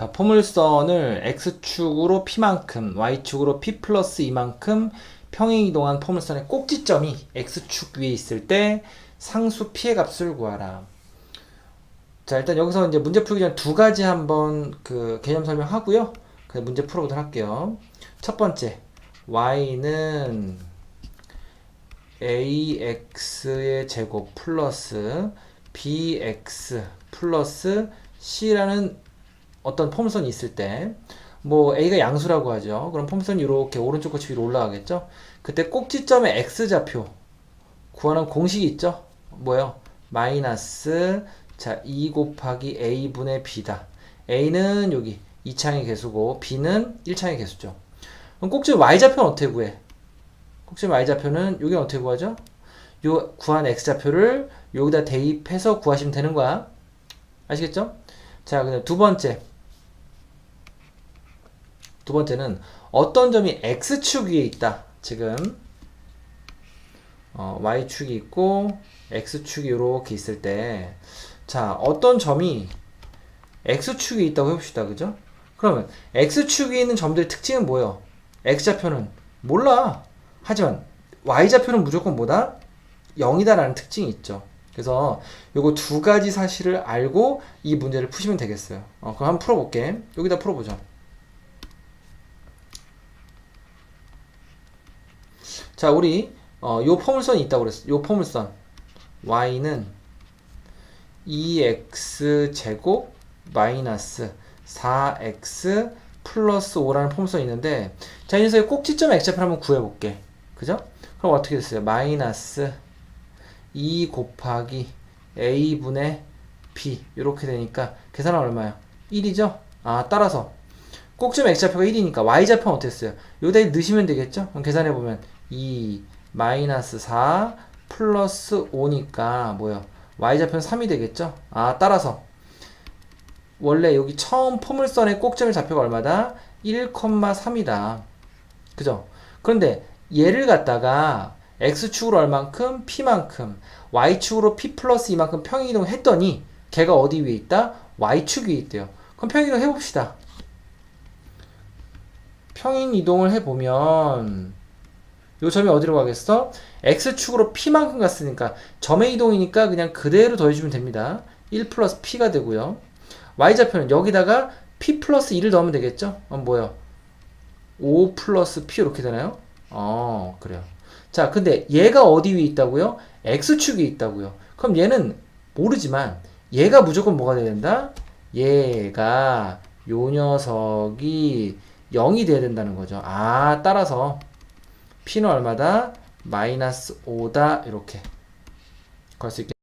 자, 포물선을 x축으로 p만큼, y축으로 p 플러스 이만큼 평행 이동한 포물선의 꼭지점이 x축 위에 있을 때 상수 p의 값을 구하라. 자, 일단 여기서 이제 문제 풀기 전에 두 가지 한번 그 개념 설명하고요. 그 문제 풀어보도록 할게요. 첫 번째, y는 ax의 제곱 플러스 bx 플러스 c라는 어떤 폼선이 있을 때, 뭐 a가 양수라고 하죠. 그럼 폼선이 이렇게 오른쪽 끝이 위로 올라가겠죠. 그때 꼭지점의 x 좌표 구하는 공식이 있죠. 뭐요? 마이너스 자 2 곱하기 a 분의 b다. a는 여기 2창의 개수고 b는 1창의 개수죠. 그럼 꼭지점 y 좌표는 어떻게 구해? 꼭지점 y 좌표는 여기 어떻게 구하죠? 요 구한 x 좌표를 여기다 대입해서 구하시면 되는 거야. 아시겠죠? 자, 그다음 두 번째. 두 번째는 어떤 점이 x축 위에 있다. 지금 어, y축이 있고 x축이 이렇게 있을 때 자, 어떤 점이 x축이 있다고 해봅시다. 그죠? 그러면 x축 위에 있는 점들의 특징은 뭐예요? x좌표는 몰라. 하지만 y좌표는 무조건 뭐다? 0이다라는 특징이 있죠. 그래서 요거 두 가지 사실을 알고 이 문제를 푸시면 되겠어요. 어, 그럼 한번 풀어볼게. 여기다 풀어보죠. 자, 우리 어, 요 포물선이 있다고 그랬어. 요 포물선 y는 2x 제곱 마이너스 4x 플러스 5라는 포물선이 있는데 자, 이 녀석의 꼭지점 x좌표를 한번 구해 볼게. 그죠? 그럼 어떻게 됐어요? 마이너스 2 곱하기 a분의 b 이렇게 되니까 계산하면 얼마야? 1이죠? 아 따라서 꼭지점 x좌표가 1이니까 y좌표는 했어요? 여기다 넣으시면 되겠죠? 그럼 계산해보면 2 마이너스 4 플러스 5니까 뭐요? y좌표는 3이 되겠죠? 아 따라서 원래 여기 처음 포물선의 꼭점의 좌표가 얼마다? 1,3이다. 그죠? 그런데 얘를 갖다가 x축으로 얼만큼? p만큼 y축으로 p 플러스 이만큼 평행이동을 했더니 걔가 어디 위에 있다? y축 위에 있대요. 그럼 평행이동 해봅시다. 평행이동을 해보면 요 점이 어디로 가겠어? x축으로 p만큼 갔으니까 점의 이동이니까 그냥 그대로 더해주면 됩니다. 1 플러스 p가 되고요. y좌표는 여기다가 p 플러스 2를 넣으면 되겠죠? 어, 뭐요? 5 플러스 p 이렇게 되나요? 어, 그래요. 자, 근데 얘가 어디 위에 있다고요? x축이 있다고요. 그럼 얘는 모르지만 얘가 무조건 뭐가 돼야 된다? 얘가 요 녀석이 0이 돼야 된다는 거죠. 아, 따라서 p는 얼마다? 마이너스 5다 이렇게 걸 수 있겠